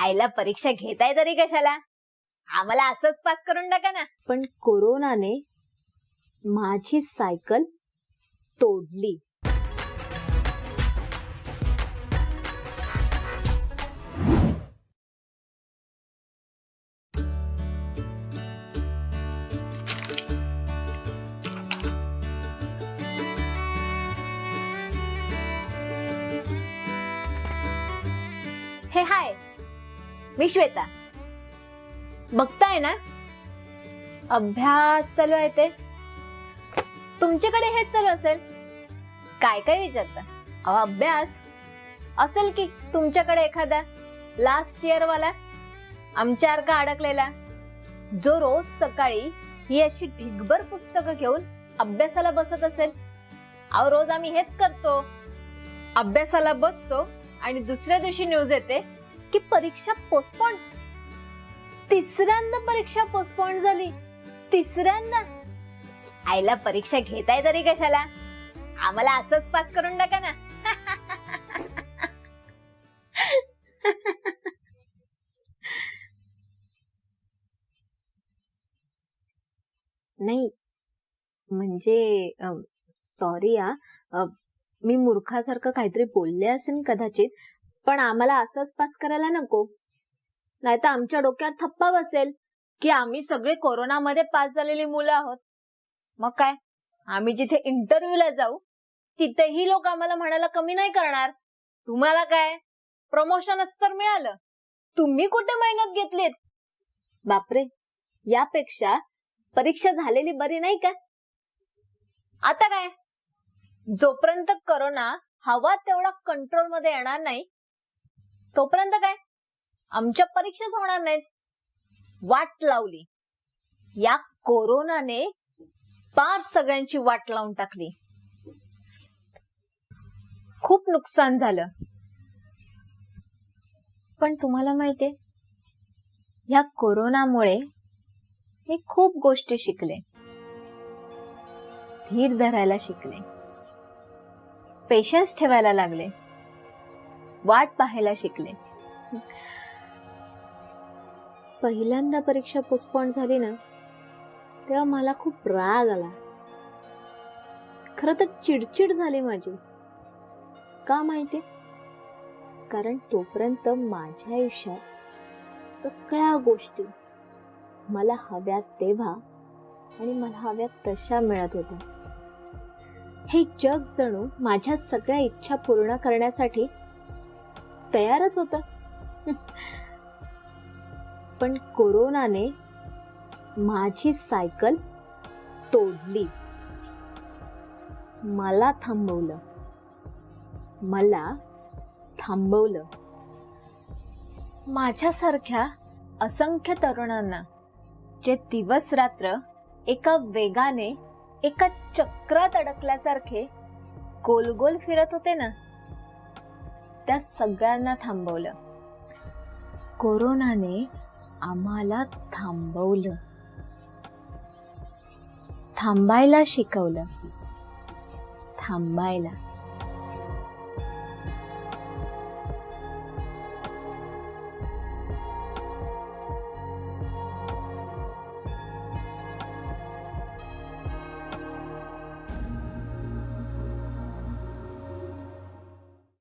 आईला परीक्षा घेताय तरी कशाला? आम्हाला असंच पास करून टाका ना. पण कोरोनाने माझी सायकल तोडली. हे हाय मी श्वेता बघताय ना? अभ्यास चालू आहे ते. तुमच्याकडे हेच चालू असेल? काय काय विचारता? अहो अभ्यास? असेल की तुमच्याकडे एखादा? लास्ट इयर वाला? आमच्यासारखा अडकलेला. जो रोज सकाळी ही अशी ढिगभर पुस्तकं घेऊन अभ्यासाला बसत असेल. अहो रोज आम्ही हेच करतो. अभ्यासाला बसतो आणि दुसऱ्या दिवशी न्यूज येते. की परीक्षा पोस्टपोन तिसऱ्यांदा परीक्षा पोस्टपोन झाली. तिसऱ्यांदा. आईला परीक्षा घेताय तरी कशाला? आम्हाला असंच पास करून टाका ना. नाही म्हणजे सॉरी हा. मी मूर्खासारखं काहीतरी बोलले असेल कदाचित पण आम्हाला असंच पास करायला नको. नाही तर आमच्या डोक्यात थप्पा बसेल की आम्ही सगळे कोरोनामध्ये पास झालेली मुलं आहोत. मग काय? आम्ही जिथे इंटरव्ह्यूला जाऊ तिथेही लोक आम्हाला म्हणायला कमी नाही करणार. तुम्हाला काय? प्रमोशनच तर मिळालं. तुम्ही कुठे मेहनत घेतलीत? बापरे! यापेक्षा परीक्षा झालेली बरी नाही का? आता काय? जोपर्यंत करोना हवा तेवढा कंट्रोलमध्ये येणार नाही तोपर्यंत काय? आमच्या परीक्षाच होणार नाहीत. वाट लावली. या कोरोनाने पार सगळ्यांची वाट लावून टाकली. खूप नुकसान झालं. पण तुम्हाला माहितीये या कोरोनामुळे मी खूप गोष्टी शिकले. धीर धरायला शिकले. पेशन्स ठेवायला लागले. वाट पाहायला शिकले. पहिल्यांदा परीक्षा पोस्टपॉन झाली ना तेव्हा मला खूप राग आला. खर तर चिडचिड झाली माझी. का माहिती? कारण तोपर्यंत माझ्या आयुष्यात सगळ्या गोष्टी मला हव्यात तेव्हा आणि मला हव्यात तशा मिळत होत्या. हे जग जणू माझ्या सगळ्या इच्छा पूर्ण करण्यासाठी तयारच होतं. पण कोरोनाने माझी सायकल तोडली. मला थांबवलं. मला थांबवलं. माझ्यासारख्या असंख्य तरुणांना जे दिवस रात्र एका वेगाने एका चक्रात अडकल्यासारखे गोल गोल फिरत होते ना त्या सगळ्यांना थांबवलं. कोरोनाने आम्हाला थांबवलं. थांबायला शिकवलं. थांबायला.